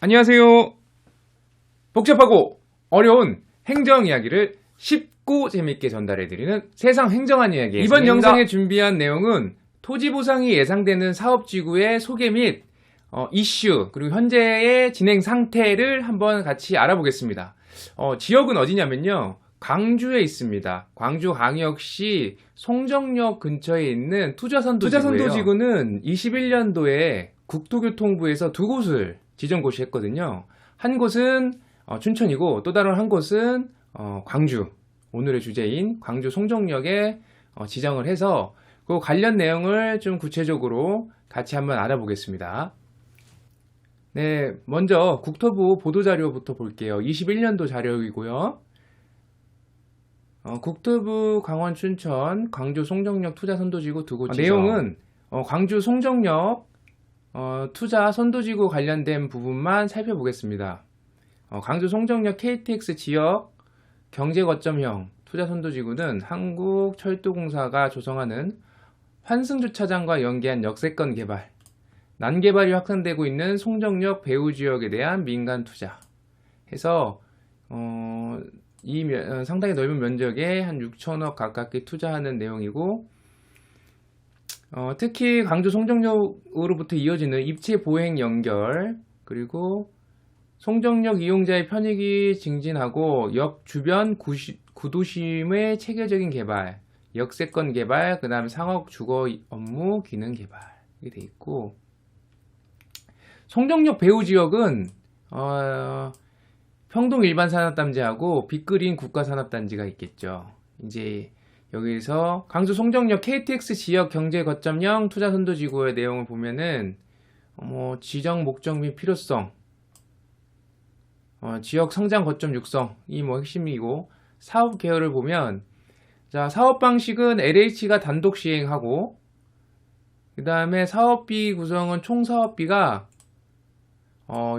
안녕하세요. 복잡하고 어려운 행정 이야기를 쉽고 재밌게 전달해드리는 세상 행정한 이야기. 이번 영상에 준비한 내용은 토지 보상이 예상되는 사업지구의 소개 및 어, 이슈 그리고 현재의 진행 상태를 한번 같이 알아보겠습니다. 어, 지역은 어디냐면요. 광주에 있습니다. 광주광역시 송정역 근처에 있는 투자선도지구예요. 투자선도지구는 21년도에 국토교통부에서 두 곳을 지정 고시했거든요. 한 곳은 어, 춘천이고 또 다른 한 곳은 어, 광주. 오늘의 주제인 광주 송정역에 어, 지정을 해서 그 관련 내용을 좀 구체적으로 같이 한번 알아보겠습니다. 네, 먼저 국토부 보도자료부터 볼게요. 21년도 자료이고요. 어, 국토부 강원 춘천 광주 송정역 투자 선도지구 두 곳. 내용은 어, 광주 송정역 어, 투자 선도지구 관련된 부분만 살펴보겠습니다. 어, 광주 송정역 KTX 지역 경제 거점형 투자 선도지구는 한국철도공사가 조성하는 환승주차장과 연계한 역세권 개발, 난개발이 확산되고 있는 송정역 배후 지역에 대한 민간 투자 해서 어, 이 면- 어, 상당히 넓은 면적에 한 6천억 가깝게 투자하는 내용이고 어, 특히 광주 송정역으로부터 이어지는 입체 보행 연결 그리고 송정역 이용자의 편익이 증진하고 역 주변 구시- 구도심의 체계적인 개발, 역세권 개발, 그 다음에 상업 주거 업무 기능 개발 이렇게 돼 있고 송정역 배후 지역은 어, 평동 일반 산업단지하고 빅그린 국가산업단지가 있겠죠. 이제 여기서 광주 송정역 KTX 지역 경제 거점형 투자 선도 지구의 내용을 보면은 어, 뭐 지정 목적 및 필요성, 어, 지역 성장 거점 육성이 뭐 핵심이고 사업 계열을 보면 자 사업 방식은 LH가 단독 시행하고 그 다음에 사업비 구성은 총 사업비가 어,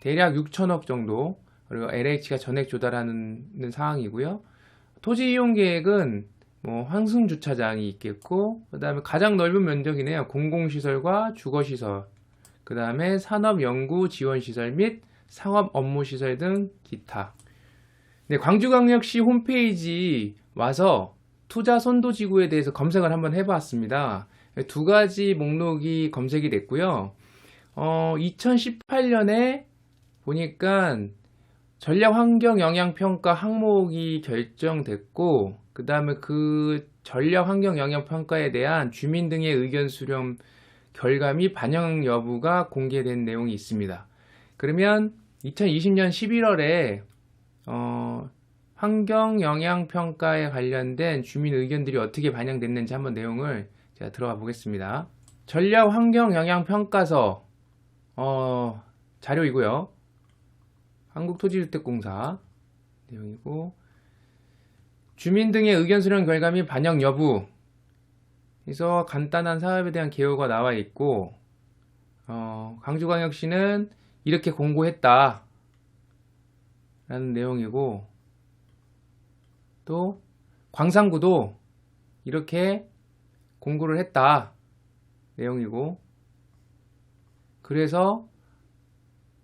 대략 6천억 정도 그리고 LH가 전액 조달하는 상황이고요. 토지 이용 계획은 뭐 환승 주차장이 있겠고 그다음에 가장 넓은 면적이네요. 공공시설과 주거시설. 그다음에 산업 연구 지원 시설 및 상업 업무 시설 등 기타. 네, 광주광역시 홈페이지 와서 투자 선도 지구에 대해서 검색을 한번 해 봤습니다. 두 가지 목록이 검색이 됐고요. 어, 2018년에 보니까 전략 환경 영향 평가 항목이 결정됐고 그다음에 그 전략 환경 영향 평가에 대한 주민 등의 의견 수렴 결과미 반영 여부가 공개된 내용이 있습니다. 그러면 2020년 11월에 어, 환경 영향 평가에 관련된 주민 의견들이 어떻게 반영됐는지 한번 내용을 제가 들어가 보겠습니다. 전략 환경 영향 평가서 어, 자료이고요. 한국토지주택공사 내용이고 주민 등의 의견 수렴 결과 및 반영 여부. 그래서 간단한 사업에 대한 개요가 나와 있고 어, 광주광역시는 이렇게 공고했다. 라는 내용이고 또 광산구도 이렇게 공고를 했다. 내용이고 그래서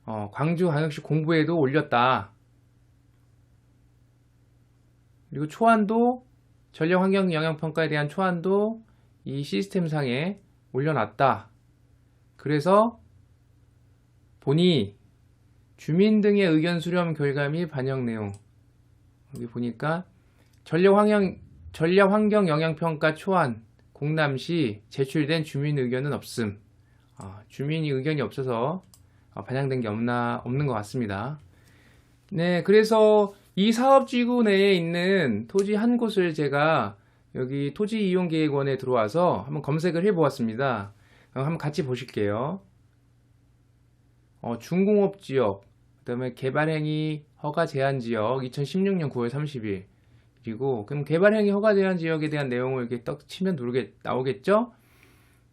어, 광주광역시 공부에도 올렸다. 그리고 초안도 전력 환경 영향 평가에 대한 초안도 이 시스템상에 올려놨다. 그래서 보니 주민 등의 의견 수렴 결과 및 반영 내용 여기 보니까 전력 환경 전략 환경 영향 평가 초안 공람시 제출된 주민 의견은 없음. 아, 주민이 의견이 없어서 어, 반영된 게 없나 없는 것 같습니다. 네, 그래서 이 사업지구 내에 있는 토지 한 곳을 제가 여기 토지 이용 계획원에 들어와서 한번 검색을 해 보았습니다. 어, 한번 같이 보실게요. 어, 중공업 지역, 그다음에 개발행위 허가 제한 지역 2016년 9월 30일 그리고 그럼 개발행위 허가 제한 지역에 대한 내용을 이렇게 떡 치면 누르게 나오겠죠?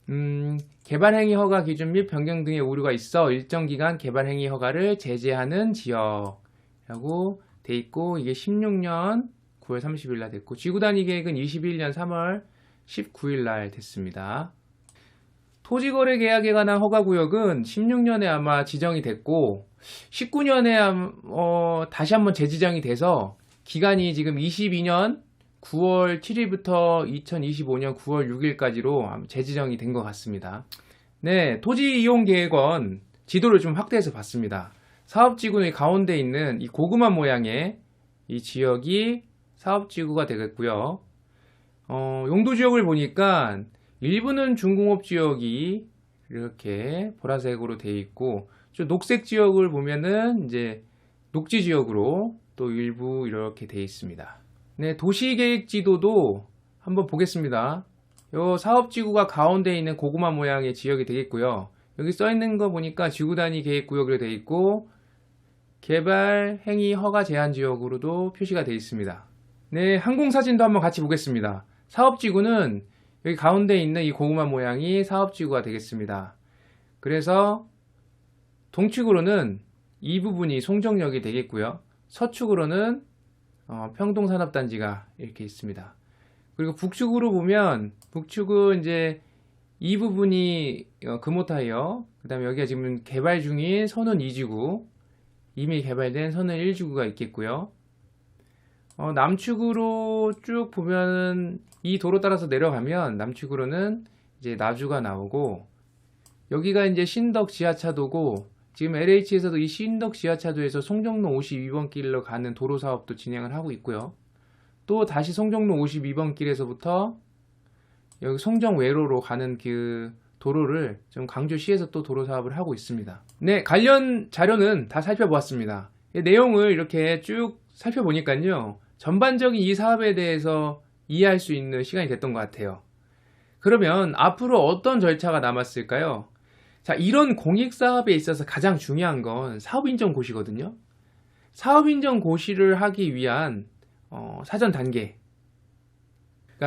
음, 개발행위 허가 기준 및 변경 등의 오류가 있어 일정 기간 개발행위 허가를 제재하는 지역이라고 돼 있고 이게 16년 9월 30일 날 됐고 지구 단위 계획은 21년 3월 19일 날 됐습니다. 토지거래 계약에 관한 허가 구역은 16년에 아마 지정이 됐고 19년에 어, 다시 한번 재지정이 돼서 기간이 지금 22년 9월 7일부터 2025년 9월 6일까지로 재지정이 된 것 같습니다. 네, 토지 이용 계획원 지도를 좀 확대해서 봤습니다. 사업지구의 가운데 있는 이 고구마 모양의 이 지역이 사업지구가 되겠고요. 어, 용도 지역을 보니까 일부는 중공업 지역이 이렇게 보라색으로 되어 있고 저 녹색 지역을 보면은 이제 녹지 지역으로 또 일부 이렇게 되어 있습니다. 네, 도시계획 지도도 한번 보겠습니다. 요 사업지구가 가운데 있는 고구마 모양의 지역이 되겠고요. 여기 써 있는 거 보니까 지구 단위 계획 구역으로 되어 있고 개발 행위 허가 제한 지역으로도 표시가 되어 있습니다. 네, 항공 사진도 한번 같이 보겠습니다. 사업지구는 여기 가운데 있는 이 고구마 모양이 사업지구가 되겠습니다. 그래서 동측으로는 이 부분이 송정역이 되겠고요. 서축으로는 어, 평동산업단지가 이렇게 있습니다. 그리고 북측으로 보면 북측은 이제 이 부분이 어, 금호타이어 그 다음에 여기가 지금 개발 중인 선원 2지구 이미 개발된 선원 1지구가 있겠고요. 어, 남측으로 쭉 보면 이 도로 따라서 내려가면 남측으로는 이제 나주가 나오고 여기가 이제 신덕 지하차도고 지금 LH에서도 이 신덕 지하차도에서 송정로 52번 길로 가는 도로 사업도 진행을 하고 있고요. 또 다시 송정로 52번 길에서부터 여기 송정 외로로 가는 그 도로를 좀 강주시에서 또 도로 사업을 하고 있습니다. 네, 관련 자료는 다 살펴보았습니다. 이 내용을 이렇게 쭉 살펴보니까요. 전반적인 이 사업에 대해서 이해할 수 있는 시간이 됐던 것 같아요. 그러면 앞으로 어떤 절차가 남았을까요? 자, 이런 공익사업에 있어서 가장 중요한 건 사업인정 고시거든요. 사업인정 고시를 하기 위한 어, 사전 단계가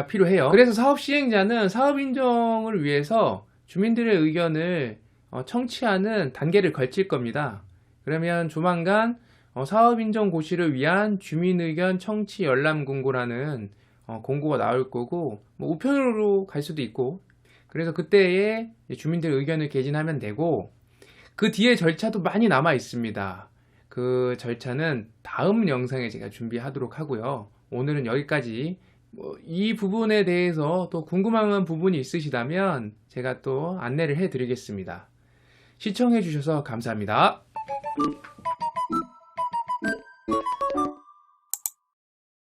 필요해요. 그래서 사업 시행자는 사업 인정을 위해서 주민들의 의견을 어, 청취하는 단계를 걸칠 겁니다. 그러면 조만간 어, 사업 인정 고시를 위한 주민 의견 청취 열람 공고라는 어, 공고가 나올 거고 뭐 우편으로 갈 수도 있고 그래서 그때에 주민들 의견을 개진하면 되고 그 뒤에 절차도 많이 남아 있습니다. 그 절차는 다음 영상에 제가 준비하도록 하고요. 오늘은 여기까지 뭐이 부분에 대해서 또 궁금한 부분이 있으시다면 제가 또 안내를 해 드리겠습니다. 시청해 주셔서 감사합니다.